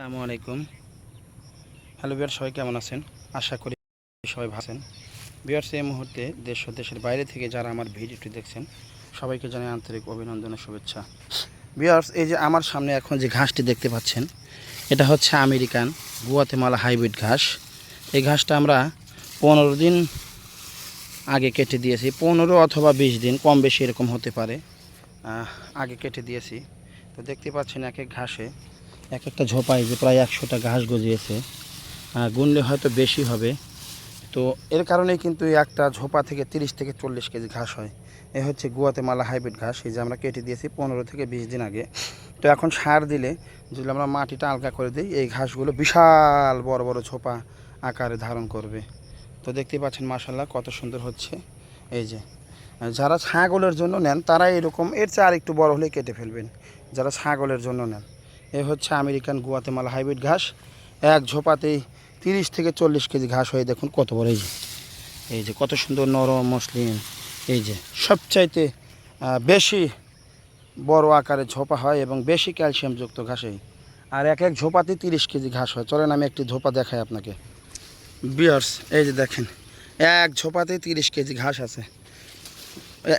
আসসালামু আলাইকুম। হ্যালো বিয়ার সবাই কেমন আছেন? আশা করি সবাই ভালো আছেন। বিয়ার্স এই মুহূর্তে দেশ ও দেশের বাইরে থেকে যারা আমার ভিডিওটি দেখছেন, সবাইকে জানাই আন্তরিক অভিনন্দন ও শুভেচ্ছা। বিয়ার্স এই যে আমার সামনে এখন যে ঘাসটি দেখতে পাচ্ছেন, এটা হচ্ছে আমেরিকান গুয়াতেমালা হাইব্রিড ঘাস। এই ঘাসটা আমরা পনেরো দিন আগে কেটে দিয়েছি। পনেরো অথবা বিশ দিন, কম বেশি এরকম হতে পারে। আগে কেটে দিয়েছি। তো দেখতে পাচ্ছেন এক এক ঘাসে এক একটা ঝোপায় যে প্রায় একশোটা ঘাস গজিয়েছে। গুনলে হয়তো বেশি হবে। তো এর কারণেই কিন্তু একটা ঝোপা থেকে তিরিশ থেকে চল্লিশ কেজি ঘাস হয়। এ হচ্ছে গুয়াতেমালা হাইব্রিড ঘাস, এই যে আমরা কেটে দিয়েছি পনেরো থেকে বিশ দিন আগে। তো এখন সার দিলে যদি আমরা মাটিটা আলগা করে দিই, এই ঘাসগুলো বিশাল বড় বড় ঝোপা আকারে ধারণ করবে। তো দেখতে পাচ্ছেন মাসাল্লাহ কত সুন্দর হচ্ছে। এই যে, যারা ছাগলের জন্য নেন, তারা এরকম, এর চেয়ে আর একটু বড় হলে কেটে ফেলবেন। যারা ছাগলের জন্য নেন। এ হচ্ছে আমেরিকান গুয়াতেমালা হাইব্রিড ঘাস। এক ঝোপাতেই তিরিশ থেকে চল্লিশ কেজি ঘাস হয়ে দেখুন কত বড় এই যে। এই যে কত সুন্দর নরম মসলিন। এই যে সবচাইতে বেশি বড় আকারে ঝোপা হয় এবং বেশি ক্যালসিয়ামযুক্ত ঘাসেই আর এক এক ঝোপাতে তিরিশ কেজি ঘাস হয়। চলেন আমি একটি ঝোপা দেখাই আপনাকে। বিয়ার্স, এই যে দেখেন, এক ঝোপাতে তিরিশ কেজি ঘাস আছে।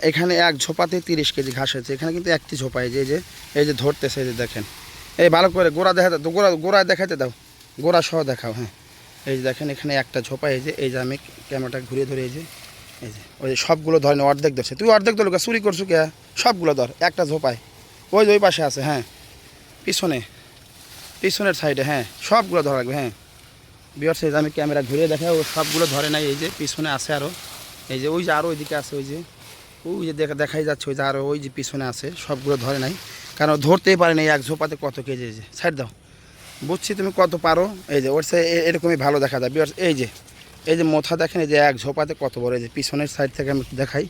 এখানে এক ঝোপাতে তিরিশ কেজি ঘাস আছে এখানে কিন্তু একটি ঝোপা এই যে এই যে ধরতেছে, এই যে দেখেন। এই ভালো করে গোড়া দেখা গোড়া গোড়া দেখাতে দাও। গোড়া সহ দেখাও হ্যাঁ। এই যে দেখেন, এখানে একটা ঝোপা, এই যে এই যে আমি ক্যামেরাটা ঘুরিয়ে ধরে, এই যে এই যে, ওই যে সবগুলো ধরে না অর্ধেক ধরছে। তুই অর্ধেক ধরলো চুরি করছু কে? সবগুলো ধর, একটা ঝোপায়। ওই যে ওই পাশে আছে হ্যাঁ। পিছনে, পিছনের সাইডে হ্যাঁ সবগুলো ধরা লাগবে হ্যাঁ। বিয়ার সাইজ, আমি ক্যামেরা ঘুরিয়ে দেখা ও সবগুলো ধরে নাই, এই যে, পিছনে আছে আরও এই যে, ওই যে আরও ওইদিকে আছে, ওই যে। ওই যে দেখা দেখাই যাচ্ছে, ওই যে আরও ওই যে পিছনে আছে, সবগুলো ধরে নাই। কারণ ধরতেই পারে না এক ঝোপাতে কত কেজি যে সাইড দাও। বুঝছি তুমি কত পারো? এই যে, ওর এরকমই ভালো দেখা যায়। বিয়ার এই যে এই যে মোথা দেখেন, এই যে এক ঝোপাতে কত বড়, এই যে পিছনের সাইড থেকে আমি দেখাই।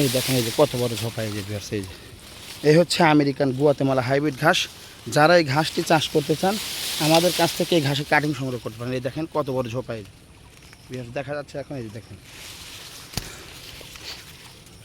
এই দেখেন, এই যে কত বড় ঝোপা, এই যে বিয়ার এই যে। এই হচ্ছে আমেরিকান গুয়াতেমালা হাইব্রিড ঘাস। যারা এই ঘাসটি চাষ করতে চান, আমাদের কাছ থেকে এই ঘাসের কাটিং সংগ্রহ করতে পারেন। এই দেখেন কত বড় ঝোপা, এই যে। বিয়ার দেখা যাচ্ছে এখন, এই যে দেখেন।